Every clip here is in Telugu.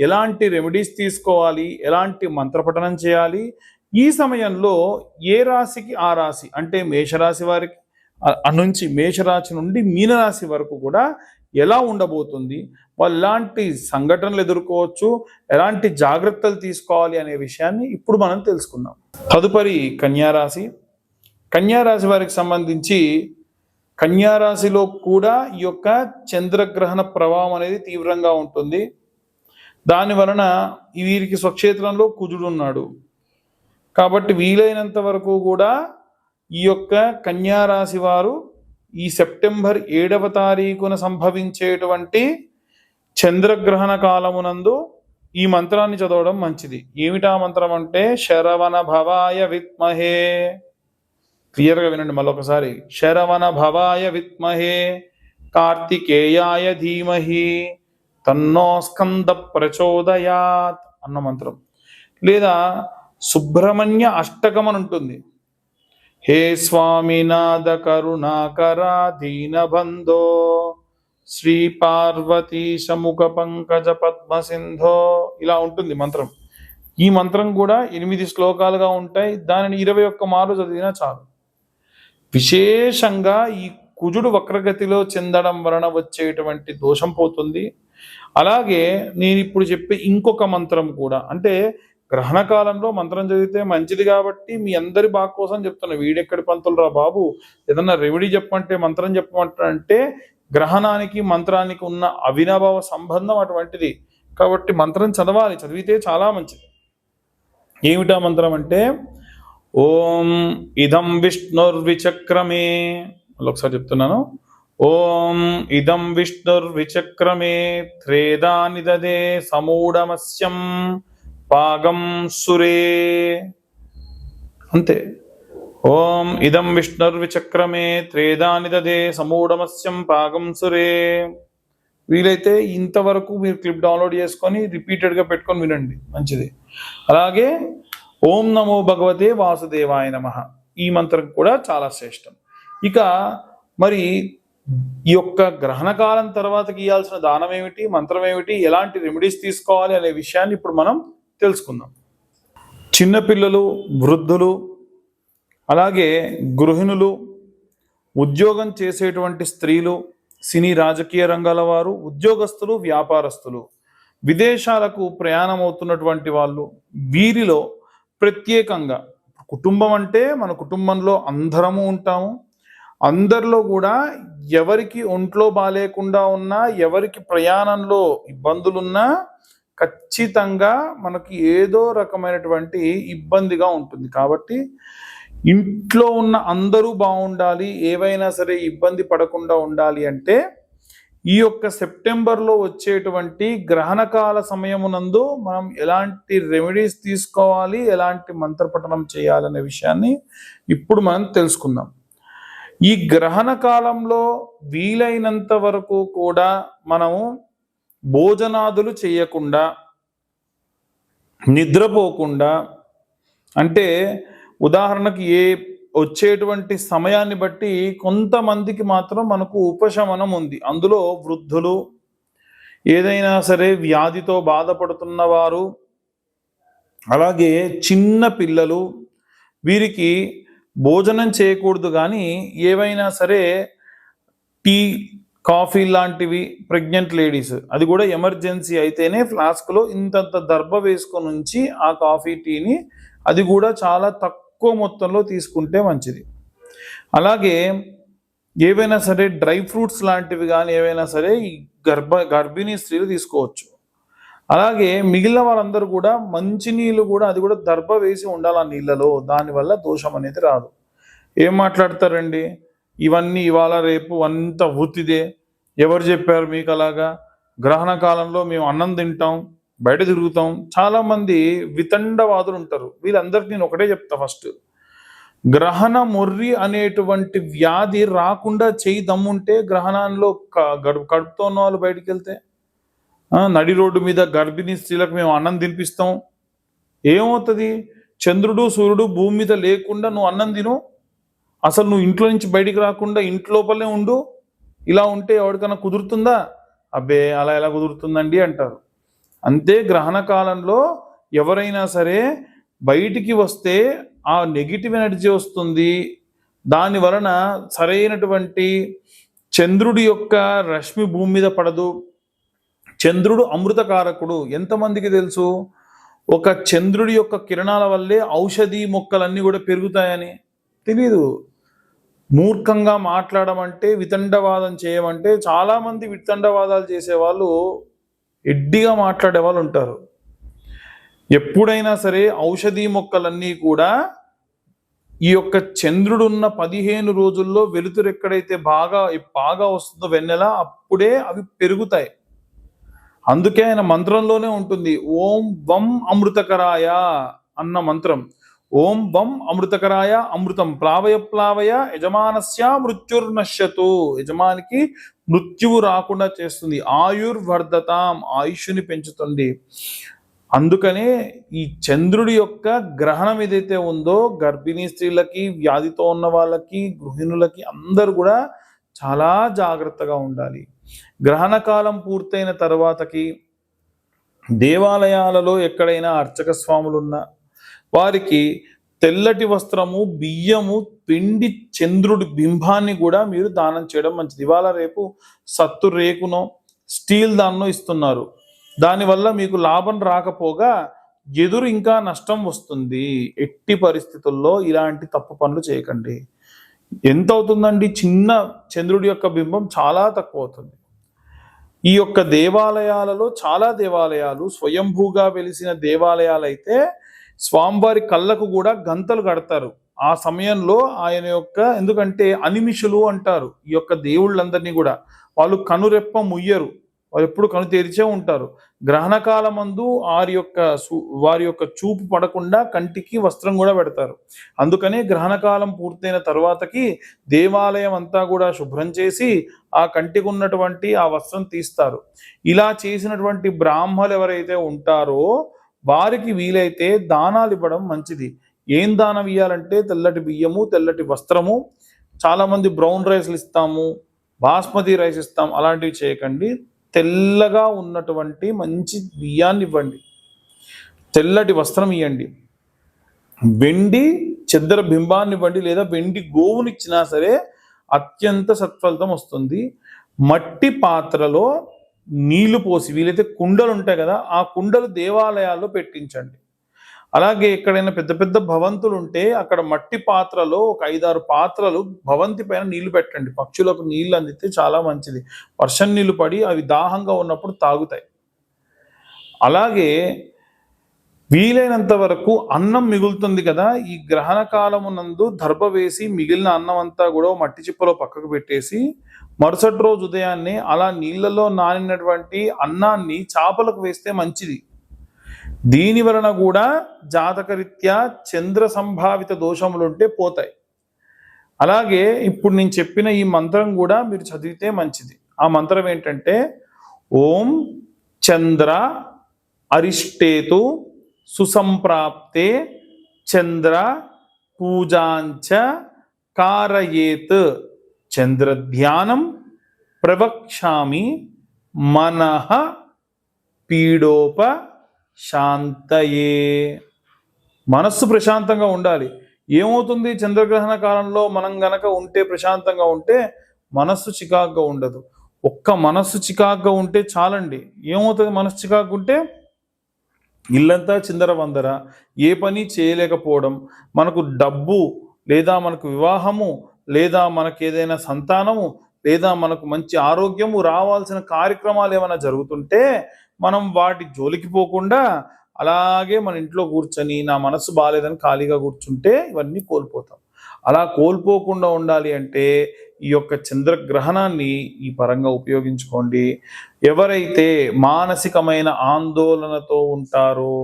ఎలాంటి రెమెడీస్ తీసుకోవాలి? ఎలాంటి మంత్రపఠనం చేయాలి? ఈ సమయంలో ఏ రాశికి ఆ రాశి? అంటే మేషరాశి వారికి నుంచి మేషరాశి నుండి మీనరాశి వరకు కూడా ఎలా ఉండబోతుంది? వాళ్ళు ఎలాంటి సంఘటనలు ఎదుర్కోవచ్చు ఎలాంటి జాగ్రత్తలు తీసుకోవాలి అనే విషయాన్ని ఇప్పుడు మనం తెలుసుకుందాం. తదుపరి కన్యారాశి కన్యారాశి వారికి సంబంధించి కన్యారాశిలో కూడా ఈ యొక్క చంద్రగ్రహణ ప్రభావం అనేది తీవ్రంగా ఉంటుంది. దాని వలన వీరికి స్వక్షేత్రంలో కుజుడు ఉన్నాడు. కాబట్టి వీలైనంత వరకు కూడా ఈ యొక్క కన్యారాశి వారు ఈ సెప్టెంబర్ ఏడవ తారీఖున సంభవించేటువంటి చంద్రగ్రహణ కాలమునందు ఈ మంత్రాన్ని చదవడం మంచిది. ఏమిటా మంత్రం అంటే శరవణ భవాయ విత్మహే క్లియర్గా వినండి మళ్ళొకసారి శరవణ భవాయ విత్మహే కార్తికేయాయ ధీమహి. తన్నో స్కంద ప్రచోదయాత్ అన్న మంత్రం. లేదా సుబ్రహ్మణ్య అష్టకం అని ఉంటుంది. హే స్వామినాథ కరుణాకరా దీనబంధో శ్రీ పార్వతీ సముఖ పంకజ పద్మ సింధో ఇలా ఉంటుంది మంత్రం. ఈ మంత్రం కూడా ఎనిమిది శ్లోకాలుగా ఉంటాయి. దానిని ఇరవై ఒక్క మార్లు చదివినా చాలు. విశేషంగా ఈ కుజుడు వక్రగతిలో చెందడం వలన వచ్చేటువంటి దోషం పోతుంది. అలాగే నేను ఇప్పుడు చెప్పే ఇంకొక మంత్రం కూడా అంటే గ్రహణ కాలంలో మంత్రం చదివితే మంచిది కాబట్టి మీ అందరి బాగు కోసం చెప్తున్నా. వీడెక్కడి పంతులు రా బాబు? ఏదన్నా రెమెడీ చెప్పమంటే మంత్రం చెప్పమంటే గ్రహణానికి మంత్రానికి ఉన్న అవినాభావ సంబంధం అటువంటిది. కాబట్టి మంత్రం చదవాలి. చదివితే చాలా మంచిది. ఏమిటా మంత్రం అంటే ఓం ఇదం విష్ణుర్విచక్రమే. మళ్ళీ ఒకసారి చెప్తున్నాను. ఓం ఇదం విష్ణుర్విచక్రమే త్రేదాని నిదదే సమూఢమస్యం పాగం సురే. అంతే. ఓం ఇదం విష్ణుర్విచక్రమే త్రేదాని నిదదే సమూఢమస్యం పాగం సురే. వీలైతే ఇంతవరకు మీరు క్లిప్ డౌన్లోడ్ చేసుకొని రిపీటెడ్గా పెట్టుకొని వినండి. మంచిది. అలాగే ఓం నమో భగవతే వాసుదేవాయ నమ. ఈ మంత్రం కూడా చాలా శ్రేష్టం. ఇక మరి ఈ యొక్క గ్రహణ కాలం తర్వాత గీయాల్సిన దానం ఏమిటి మంత్రం ఏమిటి ఎలాంటి రెమెడీస్ తీసుకోవాలి అనే విషయాన్ని ఇప్పుడు మనం తెలుసుకుందాం. చిన్నపిల్లలు వృద్ధులు అలాగే గృహిణులు ఉద్యోగం చేసేటువంటి స్త్రీలు సినీ రాజకీయ రంగాల వారు ఉద్యోగస్తులు వ్యాపారస్తులు విదేశాలకు ప్రయాణం అవుతున్నటువంటి వాళ్ళు వీరిలో ప్రత్యేకంగా కుటుంబం అంటే మన కుటుంబంలో అందరము ఉంటాము. అందరిలో కూడా ఎవరికి ఒంట్లో బాగాలేకుండా ఉన్నా ఎవరికి ప్రయాణంలో ఇబ్బందులున్నా ఖచ్చితంగా మనకి ఏదో రకమైనటువంటి ఇబ్బందిగా ఉంటుంది. కాబట్టి ఇంట్లో ఉన్న అందరూ బాగుండాలి ఏవైనా సరే ఇబ్బంది పడకుండా ఉండాలి అంటే ఈ యొక్క సెప్టెంబర్లో వచ్చేటువంటి గ్రహణకాల సమయమునందు మనం ఎలాంటి రెమెడీస్ తీసుకోవాలి ఎలాంటి మంత్రపఠనం చేయాలనే విషయాన్ని ఇప్పుడు మనం తెలుసుకుందాం. ఈ గ్రహణ కాలంలో వీలైనంత వరకు కూడా మనము భోజనాదులు చేయకుండా నిద్రపోకుండా అంటే ఉదాహరణకి ఏ వచ్చేటువంటి సమయాన్ని బట్టి కొంతమందికి మాత్రం మనకు ఉపశమనం ఉంది. అందులో వృద్ధులు ఏదైనా సరే వ్యాధితో బాధపడుతున్న వారు అలాగే చిన్న పిల్లలు వీరికి భోజనం చేయకూడదు కానీ ఏవైనా సరే టీ కాఫీ లాంటివి ప్రెగ్నెంట్ లేడీస్ అది కూడా ఎమర్జెన్సీ అయితేనే ఫ్లాస్క్లో ఇంతంత దర్భ వేసుకొని ఉంచి ఆ కాఫీ టీని అది కూడా చాలా తక్కువ మొత్తంలో తీసుకుంటే మంచిది. అలాగే ఏవైనా సరే డ్రై ఫ్రూట్స్ లాంటివి కానీ ఏవైనా సరే ఈ గర్భ గర్భిణీ స్త్రీలు తీసుకోవచ్చు. అలాగే మిగిలిన వారందరూ కూడా మంచి నీళ్ళు కూడా అది కూడా దర్భ వేసి ఉండాలి ఆ నీళ్ళలో దానివల్ల దోషం అనేది రాదు. ఏం మాట్లాడతారండి? ఇవన్నీ ఇవాళ రేపు అంత ఉత్తిదే ఎవరు చెప్పారు మీకు అలాగా గ్రహణ కాలంలో మేము అన్నం తింటాం బయట తిరుగుతాం. చాలామంది వితండవాదులు ఉంటారు. వీళ్ళందరికీ నేను ఒకటే చెప్తా ఫస్ట్. గ్రహణ మొర్రి అనేటువంటి వ్యాధి రాకుండా చేయి దమ్ముంటే గ్రహణంలో క- కడుపుతో ఉన్న వాళ్ళు బయటికి వెళ్తే నడి రోడ్డు మీద గర్భిణీ స్త్రీలకు మేము అన్నం తినిపిస్తాం. ఏమవుతుంది? చంద్రుడు సూర్యుడు భూమి మీద లేకుండా నువ్వు అన్నం తిను. అసలు నువ్వు ఇంట్లో నుంచి బయటికి రాకుండా ఇంట్లోపలే ఉండు. ఇలా ఉంటే ఎవరికైనా కుదురుతుందా? అబ్బే అలా ఎలా కుదురుతుందండి అంటారు. అంతే గ్రహణ కాలంలో ఎవరైనా సరే బయటికి వస్తే ఆ నెగిటివ్ ఎనర్జీ వస్తుంది. దాని వలన సరైనటువంటి చంద్రుడి యొక్క రశ్మి భూమి మీద పడదు. చంద్రుడు అమృతకారకుడు. ఎంతమందికి తెలుసు? ఒక చంద్రుడి యొక్క కిరణాల వల్లే ఔషధీ మొక్కలన్నీ కూడా పెరుగుతాయని. తెలీదు. మూర్ఖంగా మాట్లాడమంటే వితండవాదం చేయమంటే చాలామంది వితండవాదాలు చేసేవాళ్ళు ఎడ్డిగా మాట్లాడే వాళ్ళు ఉంటారు. ఎప్పుడైనా సరే ఔషధీ మొక్కలన్నీ కూడా ఈ యొక్క చంద్రుడున్న పదిహేను రోజుల్లో వెలుతురు ఎక్కడైతే బాగా బాగా వస్తుందో వెన్నెల అప్పుడే అవి పెరుగుతాయి. అందుకే ఆయన మంత్రంలోనే ఉంటుంది. ఓం వం అమృతకరాయ అన్న మంత్రం. ఓం వం అమృతకరాయ అమృతం. ప్లావయ ప్లావయ యజమానస్య మృత్యుర్నశ్యతు. యజమానికి మృత్యువు రాకుండా చేస్తుంది. ఆయుర్వర్ధతాం ఆయుష్ని పెంచుతుంది. అందుకనే ఈ చంద్రుడి యొక్క గ్రహణం ఏదైతే ఉందో గర్భిణీ స్త్రీలకి వ్యాధితో ఉన్న వాళ్ళకి గృహిణులకి అందరు కూడా చాలా జాగ్రత్తగా ఉండాలి. గ్రహణ కాలం పూర్తయిన తర్వాతకి దేవాలయాలలో ఎక్కడైనా అర్చక స్వాములు ఉన్నా వారికి తెల్లటి వస్త్రము బియ్యము పిండి చంద్రుడి బింబాన్ని కూడా మీరు దానం చేయడం మంచిది. ఇవాళ రేపు సత్తు రేకునో స్టీల్ దాన్నో ఇస్తున్నారు. దానివల్ల మీకు లాభం రాకపోగా ఎదురు ఇంకా నష్టం వస్తుంది. ఎట్టి పరిస్థితుల్లో ఇలాంటి తప్పు పనులు చేయకండి. ఎంత అవుతుందండి చిన్న చంద్రుడి యొక్క బింబం చాలా తక్కువ అవుతుంది ఈ యొక్క దేవాలయాలలో చాలా దేవాలయాలు స్వయంభూగా వెలిసిన దేవాలయాలు అయితే స్వామివారి కళ్ళకు కూడా గంతలు కడతారు. ఆ సమయంలో ఆయన యొక్క ఎందుకంటే అనిమిషులు అంటారు ఈ యొక్క దేవుళ్ళందరినీ కూడా. వాళ్ళు కనురెప్ప ముయ్యరు. వారు ఎప్పుడు కను తెరిచే ఉంటారు. గ్రహణకాలమందు వారి యొక్క వారి యొక్క చూపు పడకుండా కంటికి వస్త్రం కూడా పెడతారు. అందుకనే గ్రహణకాలం పూర్తయిన తర్వాతకి దేవాలయం అంతా కూడా శుభ్రం చేసి ఆ కంటికి ఉన్నటువంటి ఆ వస్త్రం తీస్తారు. ఇలా చేసినటువంటి బ్రాహ్మలు ఎవరైతే ఉంటారో వారికి వీలైతే దానాలు ఇవ్వడం మంచిది. ఏం దానం ఇవ్వాలంటే తెల్లటి బియ్యము తెల్లటి వస్త్రము చాలామంది బ్రౌన్ రైస్లు ఇస్తాము బాస్మతి రైస్ ఇస్తాం అలాంటివి చేయకండి. తెల్లగా ఉన్నటువంటి మంచి బియ్యాన్ని ఇవ్వండి. తెల్లటి వస్త్రం ఇవ్వండి వెండి చెద్దర బింబాన్ని ఇవ్వండి లేదా వెండి గోవునిచ్చినా సరే అత్యంత సత్ఫలితం వస్తుంది. మట్టి పాత్రలో నీళ్ళు పోసి వీలైతే కుండలు ఉంటాయి కదా ఆ కుండలు దేవాలయాల్లో పెట్టించండి. అలాగే ఎక్కడైనా పెద్ద పెద్ద భవంతులు ఉంటే అక్కడ మట్టి పాత్రలో ఒక ఐదారు పాత్రలు భవంతి పైన నీళ్ళు పెట్టండి. పక్షులకు నీళ్ళు అందితే చాలా మంచిది. వర్షం నీళ్ళు పడి అవి దాహంగా ఉన్నప్పుడు తాగుతాయి. అలాగే వీలైనంత వరకు అన్నం మిగులుతుంది కదా ఈ గ్రహణ కాలమునందు దర్భ వేసి మిగిలిన అన్నం అంతా కూడా మట్టి చిప్పలో పక్కకు పెట్టేసి మరుసటి రోజు ఉదయాన్నే అలా నీళ్ళలో నానినటువంటి అన్నాన్ని చేపలకు వేస్తే మంచిది. దీని వలన కూడా జాతకరీత్యా చంద్ర సంభావిత దోషములుంటే పోతాయి. అలాగే ఇప్పుడు నేను చెప్పిన ఈ మంత్రం కూడా మీరు చదివితే మంచిది. ఆ మంత్రం ఏంటంటే ఓం చంద్ర అరిష్టేతు సుసంప్రాప్తే చంద్ర పూజాంచ కారయేత్. చంద్రధ్యానం ప్రవక్ష్యామి మనః పీడోప శాంతయే. మనస్సు ప్రశాంతంగా ఉండాలి. ఏమవుతుంది? చంద్రగ్రహణ కాలంలో మనం గనక ఉంటే ప్రశాంతంగా ఉంటే మనస్సు చికాగ్గా ఉండదు. ఒక్క మనస్సు చికాగ్గా ఉంటే చాలండి. ఏమవుతుంది? మనస్సు చికాగ్గా ఉంటే ఇల్లంతా చిందర వందర ఏ పని చేయలేకపోవడం. మనకు డబ్బు లేదా మనకు వివాహము లేదా మనకు ఏదైనా సంతానము లేదా మనకు మంచి ఆరోగ్యము రావాల్సిన కార్యక్రమాలు ఏమైనా జరుగుతుంటే మనం వాటి జోలికి పోకుండా అలాగే మన ఇంట్లో కూర్చొని నా మనసు బాగాలేదని ఖాళీగా కూర్చుంటే ఇవన్నీ కోల్పోతాం. అలా కోల్పోకుండా ఉండాలి అంటే ఈ యొక్క చంద్రగ్రహణాన్ని ఈ పరంగా ఉపయోగించుకోండి. ఎవరైతే మానసికమైన ఆందోళనతో ఉంటారో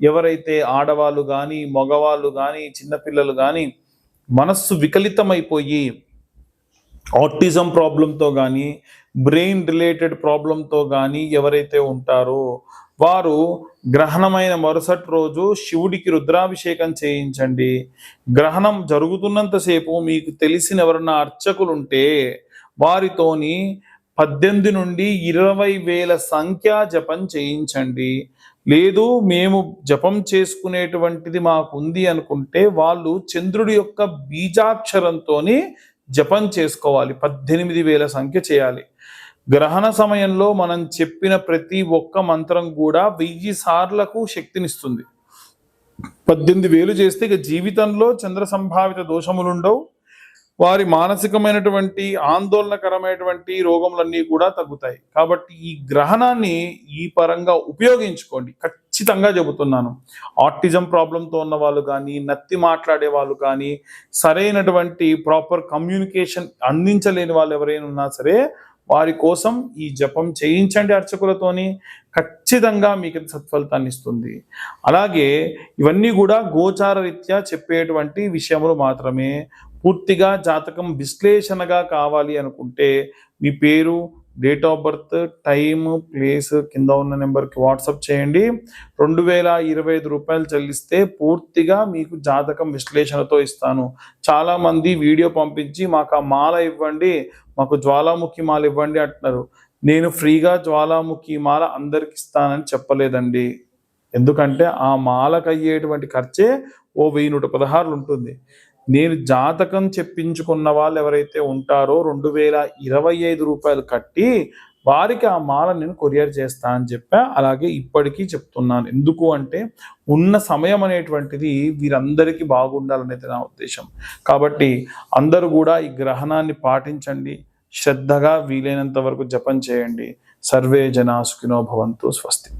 ఎవరైతే ఆడవాళ్ళు కానీ మగవాళ్ళు కానీ చిన్నపిల్లలు కానీ మనస్సు వికలితమైపోయి ఆటిజం ప్రాబ్లంతో కానీ బ్రెయిన్ రిలేటెడ్ ప్రాబ్లంతో కానీ ఎవరైతే ఉంటారో వారు గ్రహణమైన మరుసటి రోజు శివుడికి రుద్రాభిషేకం చేయించండి. గ్రహణం జరుగుతున్నంతసేపు మీకు తెలిసిన ఎవరన్నా అర్చకులు ఉంటే వారితోని పద్దెనిమిది నుండి ఇరవై వేల సంఖ్యా జపం చేయించండి. లేదు మేము జపం చేసుకునేటువంటిది మాకు ఉంది అనుకుంటే వాళ్ళు చంద్రుడి యొక్క బీజాక్షరంతోని జపం చేసుకోవాలి పద్దెనిమిది వేల సంఖ్య చేయాలి. గ్రహణ సమయంలో మనం చెప్పిన ప్రతి ఒక్క మంత్రం కూడా వెయ్యి సార్లకు శక్తినిస్తుంది. పద్దెనిమిది వేలు చేస్తే ఇక జీవితంలో చంద్ర సంభావిత దోషములుండవు. వారి మానసికమైనటువంటి ఆందోళనకరమైనటువంటి రోగములన్నీ కూడా తగ్గుతాయి. కాబట్టి ఈ గ్రహణాన్ని ఈ పరంగా ఉపయోగించుకోండి. ఖచ్చితంగా చెబుతున్నాను. ఆటిజం ప్రాబ్లంతో ఉన్న వాళ్ళు కానీ నత్తి మాట్లాడే వాళ్ళు కానీ సరైనటువంటి ప్రాపర్ కమ్యూనికేషన్ అందించలేని వాళ్ళు ఎవరైనా ఉన్నా సరే వారి కోసం ఈ జపం చేయించండి అర్చకులతోని. ఖచ్చితంగా మీకు సత్ఫలితాన్ని ఇస్తుంది. అలాగే ఇవన్నీ కూడా గోచార రీత్యా చెప్పేటువంటి విషయములు మాత్రమే. పూర్తిగా జాతకం విశ్లేషణగా కావాలి అనుకుంటే మీ పేరు date of birth time place కింద ఉన్న నెంబర్కి వాట్సాప్ చేయండి. రెండు వేల ఇరవై ఐదు రూపాయలు చెల్లిస్తే పూర్తిగా మీకు జాతకం విశ్లేషణతో ఇస్తాను. చాలామంది వీడియో పంపించి మాకు ఆ మాల ఇవ్వండి మాకు జ్వాలాముఖి మాల ఇవ్వండి అంటున్నారు. నేను ఫ్రీగా జ్వాలాముఖి మాల అందరికి ఇస్తానని చెప్పలేదండి. ఎందుకంటే ఆ మాలకు అయ్యేటువంటి ఖర్చే ఓ వెయ్యి నూట పదహారులు ఉంటుంది. నేను జాతకం చెప్పించుకున్న వాళ్ళు ఎవరైతే ఉంటారో రెండు వేల ఇరవై ఐదు రూపాయలు కట్టి వారికి ఆ మాల నేను కొరియర్ చేస్తా అని చెప్పా. అలాగే ఇప్పటికీ చెప్తున్నాను. ఎందుకు అంటే ఉన్న సమయం అనేటువంటిది వీరందరికీ బాగుండాలనేది నా ఉద్దేశం. కాబట్టి అందరూ కూడా ఈ గ్రహణాన్ని పాటించండి. శ్రద్ధగా వీలైనంత వరకు జపం చేయండి. సర్వే జనా సుఖినో భవంతు స్వస్తి.